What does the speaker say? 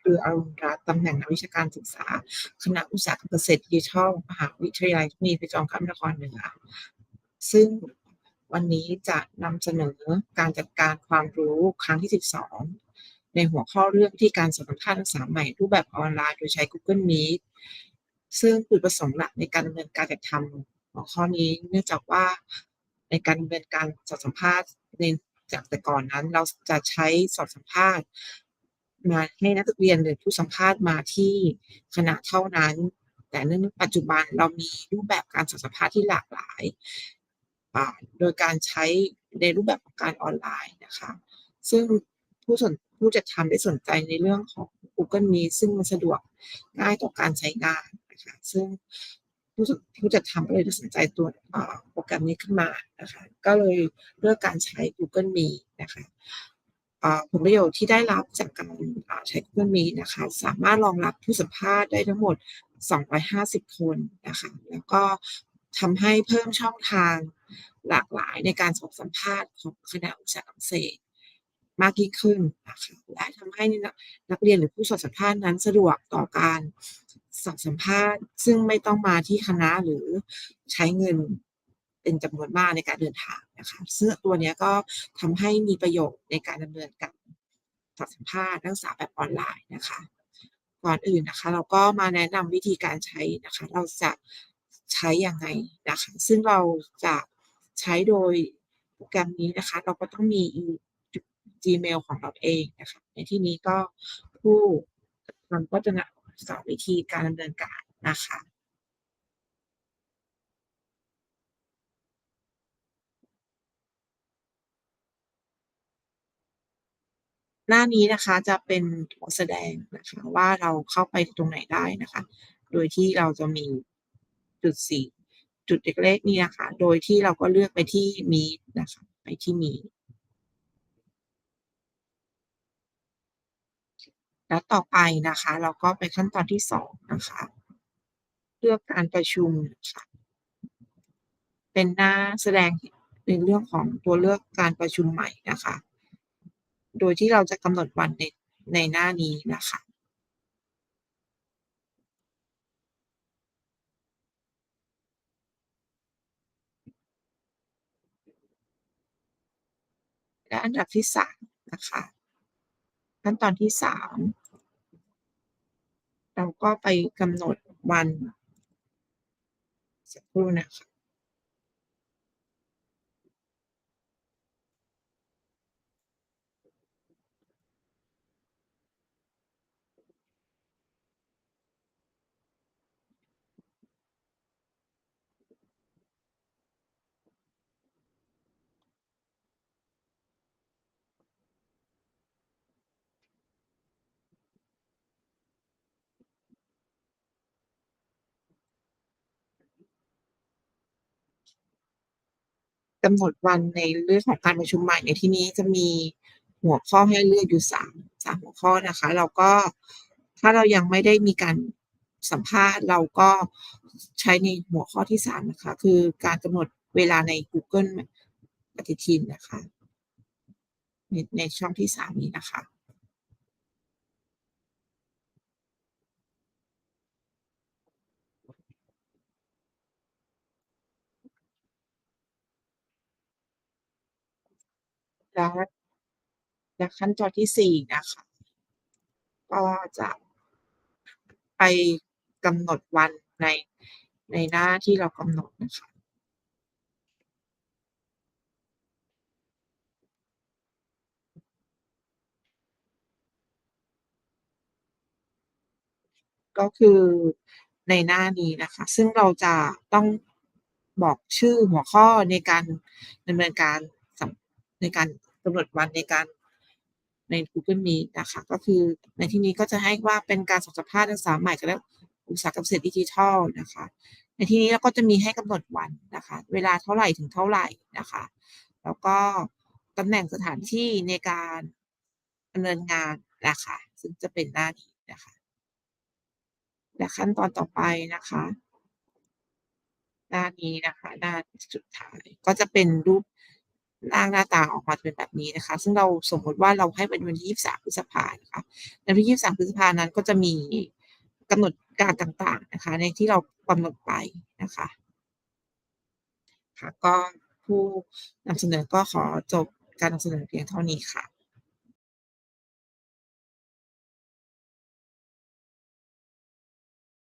เรืออรุณรัตน์ตำแหน่งนักวิชาการศึกษา คณะอุตสาหกรรมเกษตรดิจิทัลมหาวิทยาลัยเทคโนโลยีพระจอมเกล้านครเหนือ ซึ่งวันนี้จะนำเสนอการจัดการความรู้ครั้งที่ 12 ในหัวข้อเรื่องที่การสอนสัมภาษณ์นักศึกษาใหม่รูปแบบออนไลน์โดยใช้ Google Meet ซึ่งจุดประสงค์หลักในการดำเนินการจัดทำหัวข้อนี้เนื่องจากว่าในการดำเนินการสอนสัมภาษณ์ในจากแต่ก่อนนั้นเราจะใช้สอนสัมภาษณ์ มาให้นักเรียนหรือผู้สัมภาษณ์มาที่คณะเท่านั้น แต่ในปัจจุบันเรามีรูปแบบการสัมภาษณ์ที่หลากหลาย โดยการใช้ในรูปแบบของการออนไลน์นะคะ ซึ่งผู้สนผู้จัดทำได้สนใจในเรื่องของ Google Meet ซึ่งมันสะดวกง่ายต่อการใช้งานนะคะซึ่งผู้ผู้จัดทำก็เลยได้สนใจตัวโปรแกรมนี้ขึ้นมานะคะ ก็เลยเลือกการใช้ Google Meet นะคะ ผลประโยชน์ที่ได้รับจากการใช้ Google Meet นะคะ สามารถรองรับผู้สัมภาษณ์ได้ทั้งหมด 250 คนนะคะ แล้วก็ทำให้เพิ่มช่องทางหลากหลายในการสอบสัมภาษณ์ของคณะอุตสาหกรรมเกษมากยิ่งขึ้นนะคะและทำให้นักนักเรียนหรือผู้สอบสัมภาษณ์นั้นสะดวกต่อการสอบสัมภาษณ์ ซึ่งไม่ต้องมาที่คณะหรือใช้เงินเป็นจำนวนมากในการเดินทาง นะคะซึ่งตัวนี้ก็ทำให้มีประโยชน์ในการดำเนินการสอบสัมภาษณ์นักศึกษาแบบออนไลน์นะคะ ก่อนอื่นนะคะ เราก็มาแนะนำวิธีการใช้นะคะ เราจะใช้ยังไงนะคะ ซึ่งเราจะใช้โดยโปรแกรมนี้นะคะ เราก็ต้องมีอี Gmail ของเราเองนะคะ ในที่นี้ก็ผู้ทำก็จะนะสอนวิธีการดำเนินการนะคะ หน้านี้นะคะจะเป็นตัวแสดงนะคะว่าเราเข้าไปตรงไหนได้นะคะ โดยที่เราจะมีจุดสีจุดเล็กๆนี่นะคะ โดยที่เราก็เลือกไปที่ Meet นะคะ ไปที่ Meet แล้วต่อไปนะคะ เราก็ไปขั้นตอนที่2นะคะ เลือกการประชุมค่ะเป็นหน้าแสดงในเรื่องของตัวเลือกการประชุมใหม่นะคะ โดยที่เราจะกำหนดวันในในหน้านี้นะคะ และอันดับที่3นะคะ ขั้นตอนที่3เราก็ไปกำหนดวันสักครู่นะคะ กำหนดวันในเรื่องของการประชุมใหม่ในที่นี้จะมีหัวข้อให้เลือกอยู่สามสามหัวข้อนะคะ เราก็ถ้าเรายังไม่ได้มีการสัมภาษณ์ เราก็ใช้ในหัวข้อที่สามนะคะ คือการกำหนดเวลาใน Google ปฏิทินนะคะ ในในช่องที่สามนี้นะคะ และและขั้นตอนที่4นะคะ ก็จะไปกำหนดวันในในหน้าที่เรากำหนดนะคะก็คือในหน้านี้นะคะ ซึ่งเราจะต้องบอกชื่อหัวข้อในการดำเนินการสัมในการ กำหนดวันในการใน Google Meet นะคะ ก็คือในที่นี้ก็จะให้ว่าเป็นการสัมภาษณ์นักศึกษาใหม่คณะอุตสาหกรรมเกษตรดิจิทัลนะคะ ในที่นี้เราก็จะมีให้กำหนดวันนะคะ เวลาเท่าไหร่ถึงเท่าไหร่นะคะ แล้วก็ตำแหน่งสถานที่ในการดำเนินงานนะคะ ซึ่งจะเป็นหน้านี้นะคะ และขั้นตอนต่อไปนะคะ หน้านี้นะคะ หน้าสุดท้ายก็จะเป็นรูป ร่างหน้าตาออกมาเป็นแบบนี้นะคะ ซึ่งเราสมมติว่าเราให้เป็นวันที่ 23 พฤษภานะคะในวันที่ 23 พฤษภานั้นก็จะมีกำหนดการต่างๆนะคะ ในที่เรากำหนดไปนะคะค่ะก็ผู้นำเสนอก็ขอจบการนำเสนอเพียงเท่านี้ค่ะ